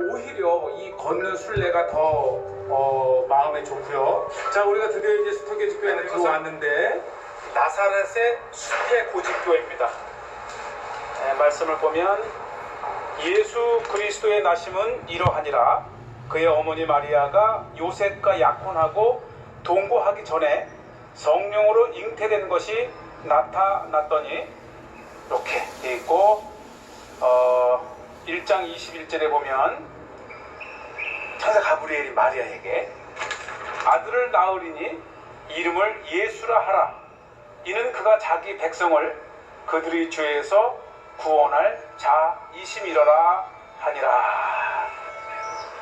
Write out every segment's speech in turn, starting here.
오히려 이 걷는 순례가 더 어, 마음에 좋고요. 자, 우리가 드디어 이제 집교회에 들어왔는데 나사렛의 수태 고집교회입니다. 네, 말씀을 보면 예수 그리스도의 나심은 이러하니라 그의 어머니 마리아가 요셉과 약혼하고 동거하기 전에 성령으로 잉태된 것이 나타났더니 이렇게 돼 있고 어, 1장 21절에 보면 천사 가브리엘이 마리아에게 아들을 낳으리니 이름을 예수라 하라. 이는 그가 자기 백성을 그들의 죄에서 구원할 자이심이러라 하니라.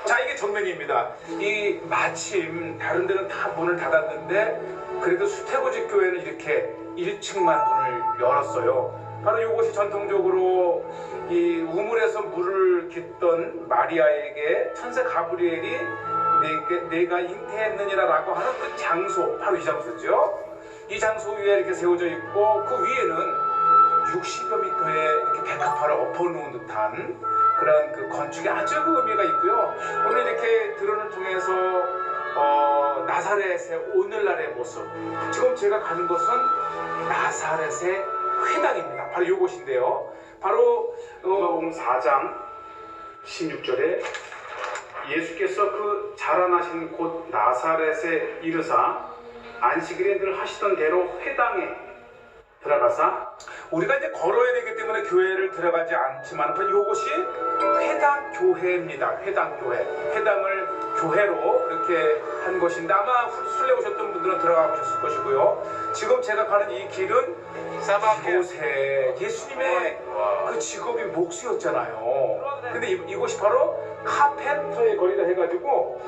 자 이게 정면입니다. 이 마침 다른 데는 다 문을 닫았는데 그래도 수태고집 교회는 이렇게 1층만 문을 열었어요 바로 이것이 전통적으로 이 우물에서 물을 깃던 마리아에게 천사 가브리엘이 내게, 내가 잉태했느니라라고 하는 그 장소 바로 이 장소죠 이 장소 위에 이렇게 세워져 있고 그 위에는 60여 미터의 이렇게 백합화를 엎어놓은 듯한 그런 그 건축에 아주 그 의미가 있고요. 오늘 이렇게 드론을 통해서 어, 나사렛의 오늘날의 모습. 지금 제가 가는 곳은 나사렛의 회당입니다. 바로 이곳인데요. 바로 어, 4장 16절에 예수께서 그 자라나신 곳 나사렛에 이르사 안식일에 늘 하시던 대로 회당에 들어가사 우리가 이제 걸어야 되기 때문에 교회를 들어가지 않지만 이것이 회당 교회입니다. 회당 교회. 회당을 교회로 이렇게 한 것인데 아마 술래 오셨던 분들은 들어가 보셨을 것이고요. 지금 제가 가는 이 길은 사바곳에 예수님의 그 직업이 목수였잖아요. 근데 이, 이곳이 바로 카펜터의 거리다 해가지고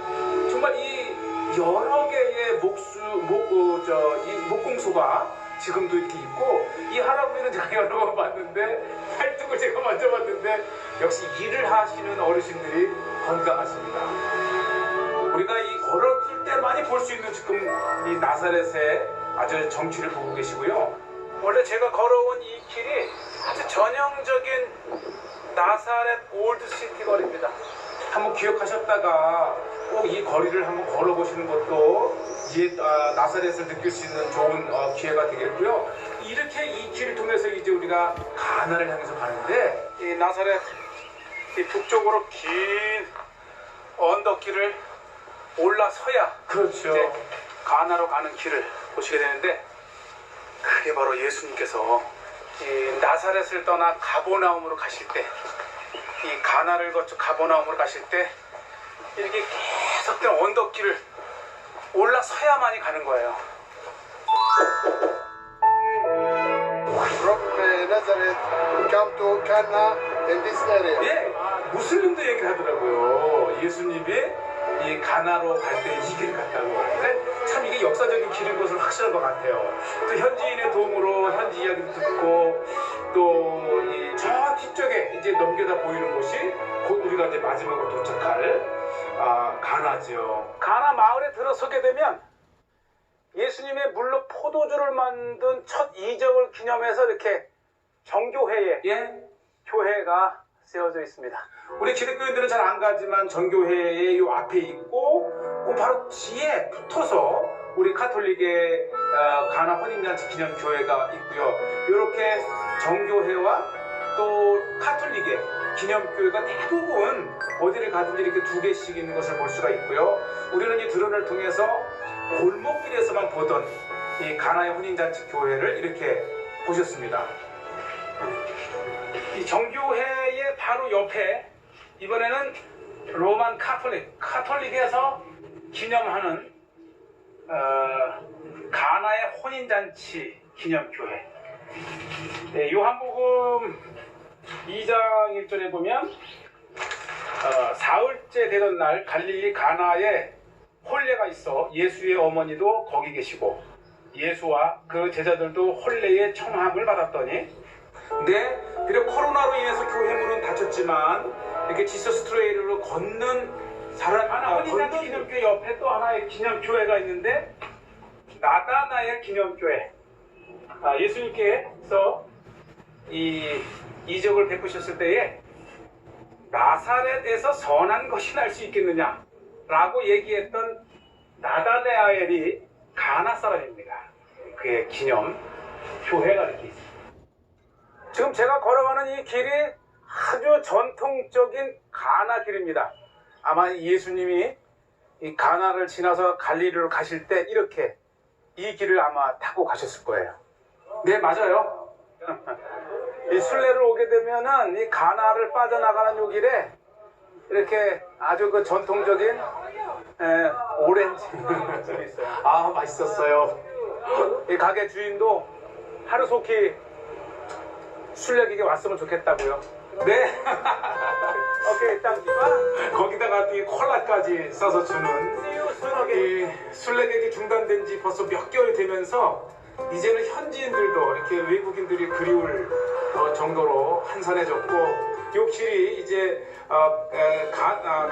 정말 이 여러 개의 목수 목저이 목공소가 지금도 이렇게 있고 이 할아버지는 제가 여러 번 봤는데 팔뚝을 제가 만져봤는데 역시 일을 하시는 어르신들이 건강하십니다. 우리가 이 걸었을 때 많이 볼 수 있는 지금 이 나사렛의 아주 정취를 보고 계시고요. 원래 제가 걸어온 이 길이 아주 전형적인 나사렛 올드시티 거리입니다. 한번 기억하셨다가 꼭 이 거리를 한번 걸어보시는 것도 이 아, 나사렛을 느낄 수 있는 좋은 어, 기회가 되겠고요. 이렇게 이 길을 통해서 이제 우리가 가나를 향해서 가는데 이 나사렛 이 북쪽으로 긴 언덕길을 올라서야 그렇죠. 이제 가나로 가는 길을 보시게 되는데 그게 바로 예수님께서 이 나사렛을 떠나 가보나움으로 가실 때 이 가나를 거쳐 가보나움으로 가실 때 이렇게 계속된 언덕길을 올라서야만이 가는 거예요. 예, 무슬림도 얘기를 하더라고요. 예수님이 이 가나로 갈 때 이 길을 갔다고. 그러니까 참 이게 역사적인 길인 것을 확실한 것 같아요. 또 현지인의 도움으로 현지 이야기도 듣고 이제 넘겨다 보이는 곳이 곧 우리가 이제 마지막으로 도착할 아, 가나죠. 가나 마을에 들어서게 되면 예수님의 물로 포도주를 만든 첫 이적을 기념해서 이렇게 정교회에 예. 교회가 세워져 있습니다. 우리 기독교인들은 잘 안 가지만 정교회의 요 앞에 있고 그 바로 뒤에 붙어서 우리 카톨릭의 어, 가나 혼인잔치 기념교회가 있고요. 이렇게 정교회와 또 카톨릭의 기념교회가 대부분 어디를 가든지 이렇게 두 개씩 있는 것을 볼 수가 있고요. 우리는 이 드론을 통해서 골목길에서만 보던 이 가나의 혼인잔치 교회를 이렇게 보셨습니다. 이 정교회의 바로 옆에 이번에는 로만 카톨릭, 카톨릭에서 기념하는 어, 가나의 혼인잔치 기념교회. 네, 요한복음 2장 1절에 보면 어, 사흘째 되던 날 갈릴리 가나에 혼례가 있어 예수의 어머니도 거기 계시고 예수와 그 제자들도 혼례의 청함을 받았더니 네, 비록 코로나로 인해서 교회 문은 닫혔지만 이렇게 지서스 트레일로 걷는 사람 하나 혼인잔치 기념교회 옆에 또 하나의 기념교회가 있는데 나다나의 기념교회. 아, 예수님께서 이 이적을 베푸셨을 때에 나사렛에서 선한 것이 날 수 있겠느냐? 라고 얘기했던 나다네아엘이 가나 사람입니다. 그의 기념 교회가 이렇게 있습니다. 지금 제가 걸어가는 이 길이 아주 전통적인 가나 길입니다. 아마 예수님이 이 가나를 지나서 갈리리로 가실 때 이렇게 이 길을 아마 타고 가셨을 거예요. 네, 맞아요. 이 순례를 오게 되면은 이 가나를 빠져나가는 요 길에 이렇게 아주 그 전통적인 에, 오렌지 집이 있어요. 아, 맛있었어요. 이 가게 주인도 하루속히 순례객이 왔으면 좋겠다고요. 네. 오케이, 땀기만 거기다가 이 콜라까지 써서 주는 이 순례객이 중단된 지 벌써 몇 개월이 되면서 이제는 현지인들도 이렇게 외국인들이 그리울 어, 정도로 한산해졌고 요 길이 이제 어, 에, 가, 아,